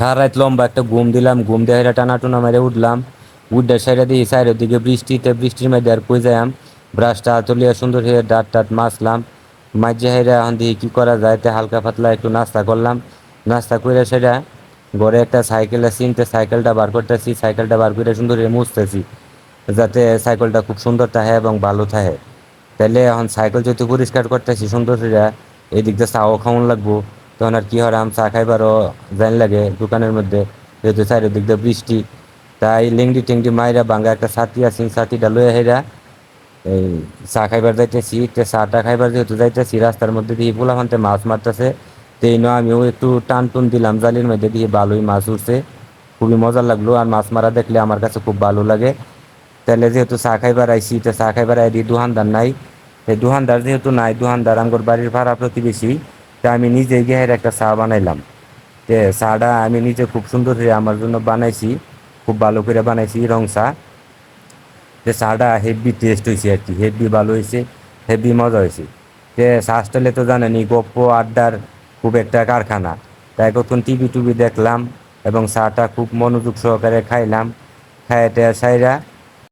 সারা রাত লম্বা একটা ঘুম দিলাম, ঘুম দিয়ে হেরা টানা টুনা মেরে উঠলাম। উঠে সাইডে দিয়ে সাইডের দিকে বৃষ্টিতে, বৃষ্টির মধ্যে আর কই যাইম ব্রাশটা তুলিয়া সুন্দর হয়ে ডাট টাট মাছলাম মাঝে হেরা এখন দিয়ে কী করা যায়, তে হালকা পাতলা একটু নাস্তা করলাম। নাস্তা করে সেটা ঘরে একটা সাইকেল চিনতে সাইকেলটা বার করতেছি, সাইকেলটা বার করে সুন্দর মুছতেছি, যাতে সাইকেলটা খুব সুন্দর থাকে এবং ভালো থাকে তাহলে এখন সাইকেল যদি পরিষ্কার করতেছি, সুন্দর করে এই দিক দিয়ে চাও খাওয়ান লাগবো। তখন আর কি আম চা খাইবারও জান লাগে দোকানের মধ্যে, যেহেতু চারিদিক দিক দিয়ে বৃষ্টি। তাই লিংডি টিংডি মাইরা বাঙ্গা একটা ছাতি আছে ছাতিটা লয়ে হেরা এই চা খাইবার যাইতেছি। তে চাটা খাইবার যেহেতু যাইতেছি, রাস্তার মধ্যে দিয়ে পোলাফানতে মাছ মারতেছে। তো এই নয়, আমিও একটু টান টুন দিলাম জালির মধ্যে দিয়ে ভালোই মাছ উঠছে খুবই মজা লাগল, আর মাছ মারা দেখলে আমার কাছে খুব ভালো লাগে। তাহলে যেহেতু চা খাইবার আইসি তো চা খাইবার আই দিয়ে দোকানদার নাই। এই দোকানদার যেহেতু নাই দোকানদার আমার বাড়ির ভাড়া প্রতিবেশী। তা আমি নিজে গিয়ে একটা চা বানাইলাম। তে চাটা আমি নিজে খুব সুন্দর করে আমার জন্য বানাইছি, খুব ভালো করে বানাইছি রং চা। যে চাটা হেভি টেস্ট হয়েছে আর কি, হেভি ভালো হয়েছে হেভি মজা হয়েছে তে চা স্টাইলে তো জানেনি গপ্প আড্ডার খুব একটা কারখানা। তাই কখন টিভি টুভি দেখলাম এবং চাটা খুব মনোযোগ সহকারে খাইলাম। খাইতে সাইরা